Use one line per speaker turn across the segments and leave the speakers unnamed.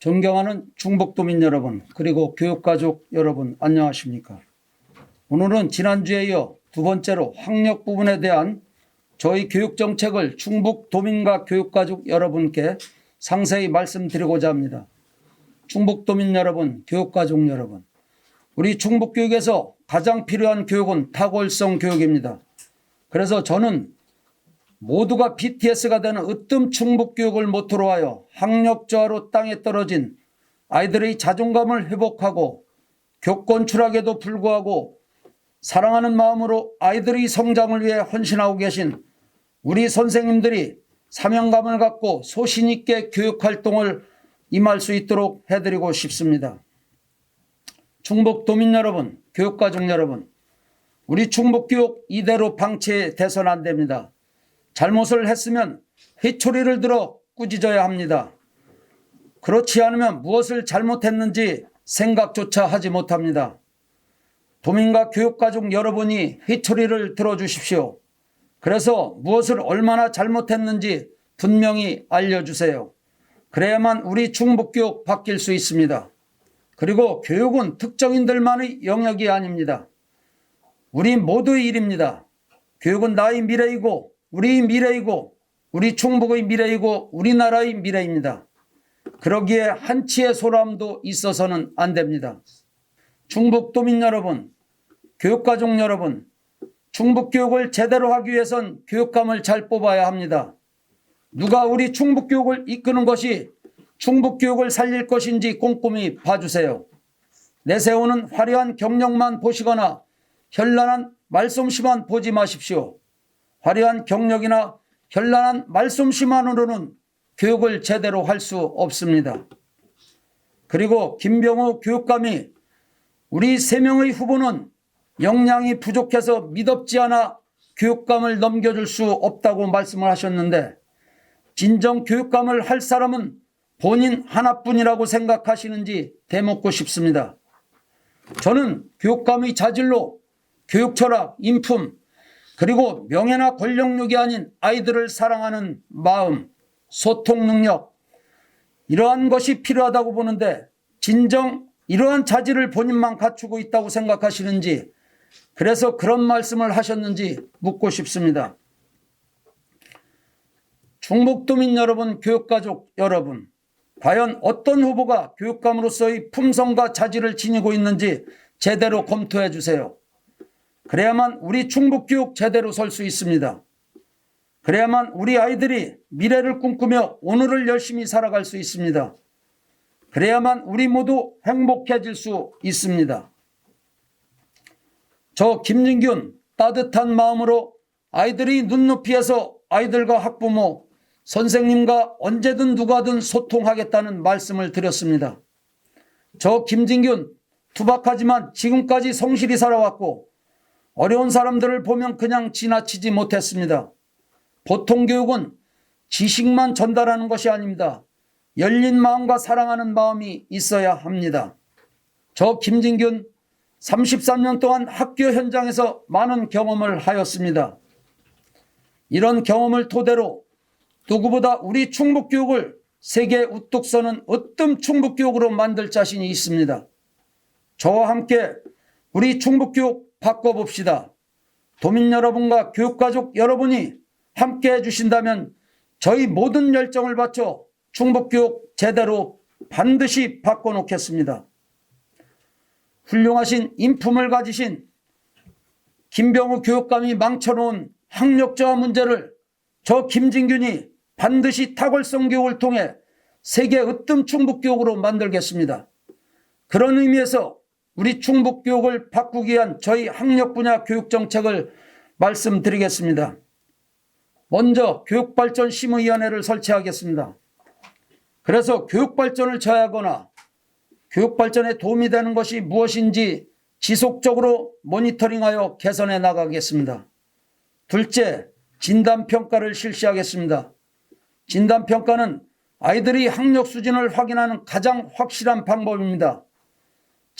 존경하는 중북도민 여러분, 그리고 교육가족 여러분, 안녕하십니까? 오늘은 지난주에 이어 두 번째로 학력 부분에 대한 저희 교육정책을 충북도민과 교육가족 여러분께 상세히 말씀드리고자 합니다. 충북도민 여러분, 교육가족 여러분, 우리 충북교육에서 가장 필요한 교육은 타골성 교육입니다. 그래서 저는 모두가 BTS가 되는 으뜸 충북 교육을 모토로 하여 학력 저하로 땅에 떨어진 아이들의 자존감을 회복하고 교권 추락에도 불구하고 사랑하는 마음으로 아이들의 성장을 위해 헌신하고 계신 우리 선생님들이 사명감을 갖고 소신 있게 교육 활동을 임할 수 있도록 해드리고 싶습니다. 충북 도민 여러분, 교육가족 여러분, 우리 충북 교육 이대로 방치돼서는 안 됩니다. 잘못을 했으면 회초리를 들어 꾸짖어야 합니다. 그렇지 않으면 무엇을 잘못했는지 생각조차 하지 못합니다. 도민과 교육가족 여러분이 회초리를 들어주십시오. 그래서 무엇을 얼마나 잘못했는지 분명히 알려주세요. 그래야만 우리 충북교육 바뀔 수 있습니다. 그리고 교육은 특정인들만의 영역이 아닙니다. 우리 모두의 일입니다. 교육은 나의 미래이고 우리 미래이고 우리 충북의 미래이고 우리나라의 미래입니다. 그러기에 한치의 소람도 있어서는 안 됩니다. 충북 도민 여러분, 교육가족 여러분, 충북 교육을 제대로 하기 위해선 교육감을 잘 뽑아야 합니다. 누가 우리 충북 교육을 이끄는 것이 충북 교육을 살릴 것인지 꼼꼼히 봐주세요. 내세우는 화려한 경력만 보시거나 현란한 말솜씨만 보지 마십시오. 화려한 경력이나 현란한 말솜씨만으로는 교육을 제대로 할 수 없습니다. 그리고 김병호 교육감이 우리 세 명의 후보는 역량이 부족해서 믿업지 않아 교육감을 넘겨줄 수 없다고 말씀을 하셨는데 진정 교육감을 할 사람은 본인 하나뿐이라고 생각하시는지 대묻고 싶습니다. 저는 교육감의 자질로 교육 철학, 인품, 그리고 명예나 권력욕이 아닌 아이들을 사랑하는 마음, 소통 능력, 이러한 것이 필요하다고 보는데 진정 이러한 자질을 본인만 갖추고 있다고 생각하시는지 그래서 그런 말씀을 하셨는지 묻고 싶습니다. 충북도민 여러분, 교육가족 여러분, 과연 어떤 후보가 교육감으로서의 품성과 자질을 지니고 있는지 제대로 검토해 주세요. 그래야만 우리 충북교육 제대로 설 수 있습니다. 그래야만 우리 아이들이 미래를 꿈꾸며 오늘을 열심히 살아갈 수 있습니다. 그래야만 우리 모두 행복해질 수 있습니다. 저 김진균 따뜻한 마음으로 아이들이 눈높이에서 아이들과 학부모, 선생님과 언제든 누가든 소통하겠다는 말씀을 드렸습니다. 저 김진균 투박하지만 지금까지 성실히 살아왔고 어려운 사람들을 보면 그냥 지나치지 못했습니다. 보통 교육은 지식만 전달하는 것이 아닙니다. 열린 마음과 사랑하는 마음이 있어야 합니다. 저 김진균 33년 동안 학교 현장에서 많은 경험을 하였습니다. 이런 경험을 토대로 누구보다 우리 충북교육을 세계 우뚝 서는 으뜸 충북교육으로 만들 자신이 있습니다. 저와 함께 우리 충북교육 바꿔봅시다. 도민 여러분과 교육가족 여러분이 함께 해주신다면 저희 모든 열정을 바쳐 충북교육 제대로 반드시 바꿔놓겠습니다. 훌륭하신 인품을 가지신 김병우 교육감이 망쳐놓은 학력저하 문제를 저 김진균이 반드시 탁월성 교육을 통해 세계 으뜸 충북 교육으로 만들겠습니다. 그런 의미에서 우리 충북 교육을 바꾸기 위한 저희 학력 분야 교육 정책을 말씀드리겠습니다. 먼저 교육발전 심의위원회를 설치하겠습니다. 그래서 교육발전을 저해하거나 교육발전에 도움이 되는 것이 무엇인지 지속적으로 모니터링하여 개선해 나가겠습니다. 둘째, 진단평가를 실시하겠습니다. 진단평가는 아이들이 학력 수준을 확인하는 가장 확실한 방법입니다.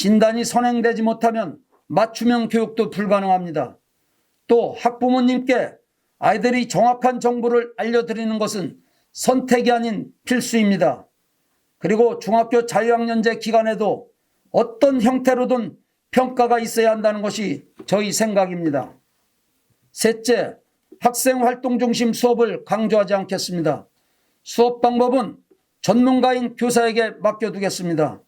진단이 선행되지 못하면 맞춤형 교육도 불가능합니다. 또 학부모님께 아이들이 정확한 정보를 알려드리는 것은 선택이 아닌 필수입니다. 그리고 중학교 자유학년제 기간에도 어떤 형태로든 평가가 있어야 한다는 것이 저희 생각입니다. 셋째, 학생 활동 중심 수업을 강조하지 않겠습니다. 수업 방법은 전문가인 교사에게 맡겨두겠습니다.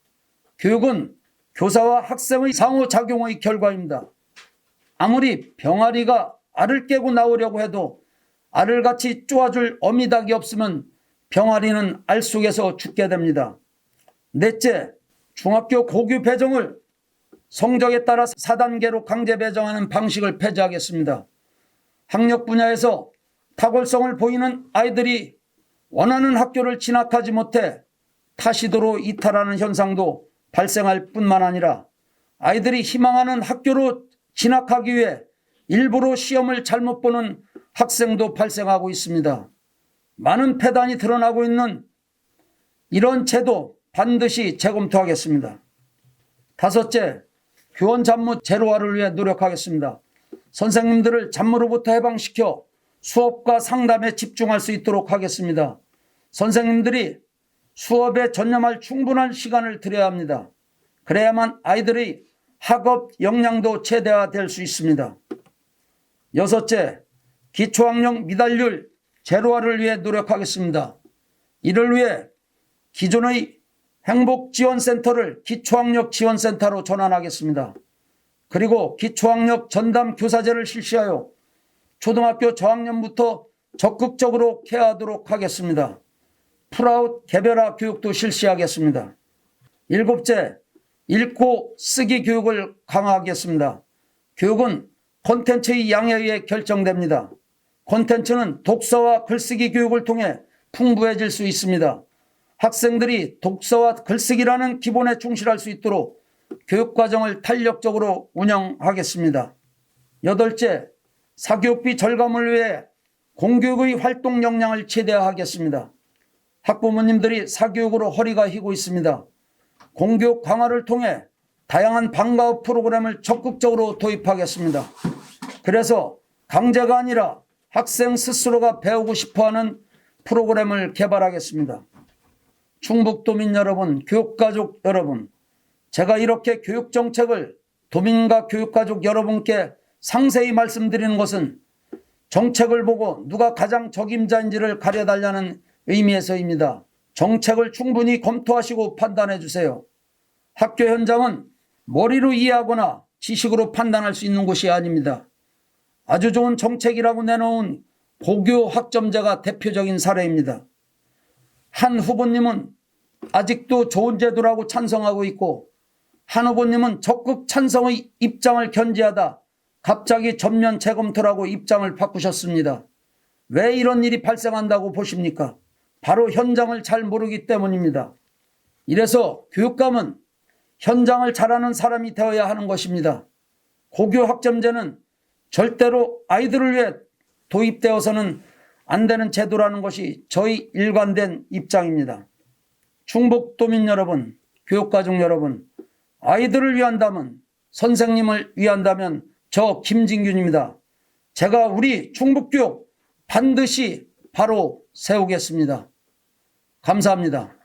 교육은 교사와 학생의 상호작용의 결과입니다. 아무리 병아리가 알을 깨고 나오려고 해도 알을 같이 쪼아줄 어미닭이 없으면 병아리는 알 속에서 죽게 됩니다. 넷째, 중학교 고교 배정을 성적에 따라 4단계로 강제 배정하는 방식을 폐지하겠습니다. 학력 분야에서 탁월성을 보이는 아이들이 원하는 학교를 진학하지 못해 타시도로 이탈하는 현상도 발생할 뿐만 아니라 아이들이 희망하는 학교로 진학하기 위해 일부러 시험을 잘못 보는 학생도 발생하고 있습니다. 많은 폐단이 드러나고 있는 이런 제도 반드시 재검토하겠습니다. 다섯째, 교원 잡무 제로화를 위해 노력하겠습니다. 선생님들을 잡무로부터 해방시켜 수업과 상담에 집중할 수 있도록 하겠습니다. 선생님들이 수업에 전념할 충분한 시간을 드려야 합니다. 그래야만 아이들의 학업 역량도 최대화될 수 있습니다. 여섯째, 기초학력 미달률 제로화를 위해 노력하겠습니다. 이를 위해 기존의 행복지원센터를 기초학력 지원센터로 전환하겠습니다. 그리고 기초학력 전담 교사제를 실시하여 초등학교 저학년부터 적극적으로 케어하도록 하겠습니다. 풀아웃 개별화 교육도 실시하겠습니다. 일곱째, 읽고 쓰기 교육을 강화하겠습니다. 교육은 콘텐츠의 양에 의해 결정됩니다. 콘텐츠는 독서와 글쓰기 교육을 통해 풍부해질 수 있습니다. 학생들이 독서와 글쓰기라는 기본에 충실할 수 있도록 교육과정을 탄력적으로 운영하겠습니다. 여덟째, 사교육비 절감을 위해 공교육의 활동 역량을 최대화하겠습니다. 학부모님들이 사교육으로 허리가 휘고 있습니다. 공교육 강화를 통해 다양한 방과후 프로그램을 적극적으로 도입하겠습니다. 그래서 강제가 아니라 학생 스스로가 배우고 싶어하는 프로그램을 개발하겠습니다. 충북도민 여러분, 교육가족 여러분, 제가 이렇게 교육정책을 도민과 교육가족 여러분께 상세히 말씀드리는 것은 정책을 보고 누가 가장 적임자인지를 가려달라는 의미에서입니다. 정책을 충분히 검토하시고 판단해 주세요. 학교 현장은 머리로 이해하거나 지식으로 판단할 수 있는 곳이 아닙니다. 아주 좋은 정책이라고 내놓은 고교 학점제가 대표적인 사례입니다. 한 후보님은 아직도 좋은 제도라고 찬성하고 있고 한 후보님은 적극 찬성의 입장을 견지하다 갑자기 전면 재검토라고 입장을 바꾸셨습니다. 왜 이런 일이 발생한다고 보십니까? 바로 현장을 잘 모르기 때문입니다. 이래서 교육감은 현장을 잘하는 사람이 되어야 하는 것입니다. 고교 학점제는 절대로 아이들을 위해 도입되어서는 안 되는 제도라는 것이 저희 일관된 입장입니다. 충북도민 여러분, 교육가족 여러분, 아이들을 위한다면, 선생님을 위한다면 저 김진균입니다. 제가 우리 충북교육 반드시 바로 세우겠습니다. 감사합니다.